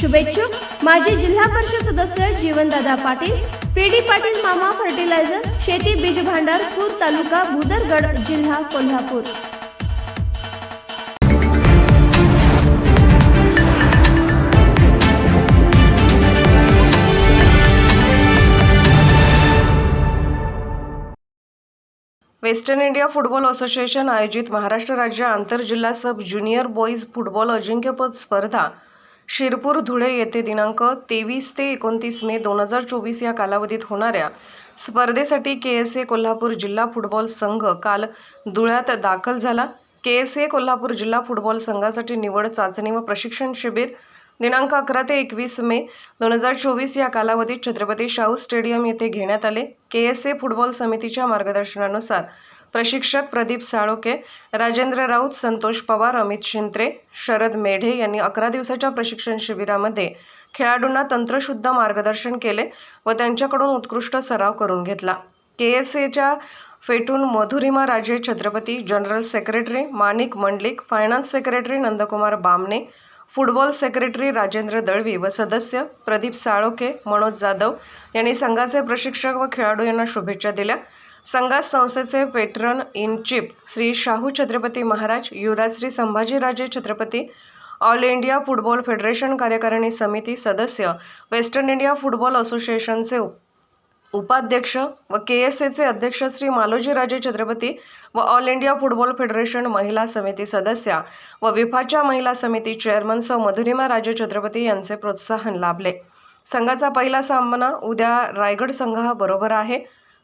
शुभेच्छुक. माजी जिल्हा परिषद सदस्य जीवनदादा पाटील पी डी पाटील मामा फर्टिलायझर शेती बीज भांडार पूर तालुका भुदरगड जिल्हा Kolhapur. Western India football association आयोजित महाराष्ट्र राज्य आंतरजिल्हा सब ज्युनियर बॉईज फुटबॉल अजिंक्यपद स्पर्धा शिरपूर धुळे येथे दिनांक तेवीस ते एकोणतीस मे दोन हजार चोवीस या कालावधीत होणाऱ्या स्पर्धेसाठी के एस ए कोल्हापूर जिल्हा फुटबॉल संघ काल धुळ्यात दाखल झाला. के एस ए कोल्हापूर जिल्हा फुटबॉल संघासाठी निवड चाचणी व प्रशिक्षण शिबिर दिनांक अकरा ते एकवीस मे दोन हजार चोवीस या कालावधीत छत्रपती शाहू स्टेडियम येथे घेण्यात आले. के एस ए फुटबॉल समितीच्या मार्गदर्शनानुसार प्रशिक्षक प्रदीप साळोके राजेंद्र राऊत संतोष पवार अमित शिंत्रे शरद मेढे यांनी अकरा दिवसाच्या प्रशिक्षण शिबिरामध्ये खेळाडूंना तंत्रशुद्ध मार्गदर्शन केले व त्यांच्याकडून उत्कृष्ट सराव करून घेतला. के एस एच्या फेटून Madhurima Raje Chhatrapati general secretary Manik Mandlik finance secretary Nandkumar Bamane football secretary Rajendra Dalvi व सदस्य प्रदीप साळोके मनोज जाधव यांनी संघाचे प्रशिक्षक व खेळाडू यांना शुभेच्छा दिल्या. संघात संस्थेचे patron in chief Shri Shahu Chhatrapati Maharaj Yuvraj Shri Sambhajiraje Chhatrapati all India football federation कार्यकारिणी समिती सदस्य वेस्टर्न इंडिया फुटबॉल असोसिएशनचे उप उपाध्यक्ष व के एस एचे अध्यक्ष श्री मालोजीराजे छत्रपती व ऑल इंडिया फुटबॉल फेडरेशन महिला समिती सदस्या व विफाच्या महिला समिती चेअरमन सौ मधुरिमा राजे छत्रपती यांचे प्रोत्साहन लाभले. संघाचा पहिला सामना उद्या रायगड संघाबरोबर आहे.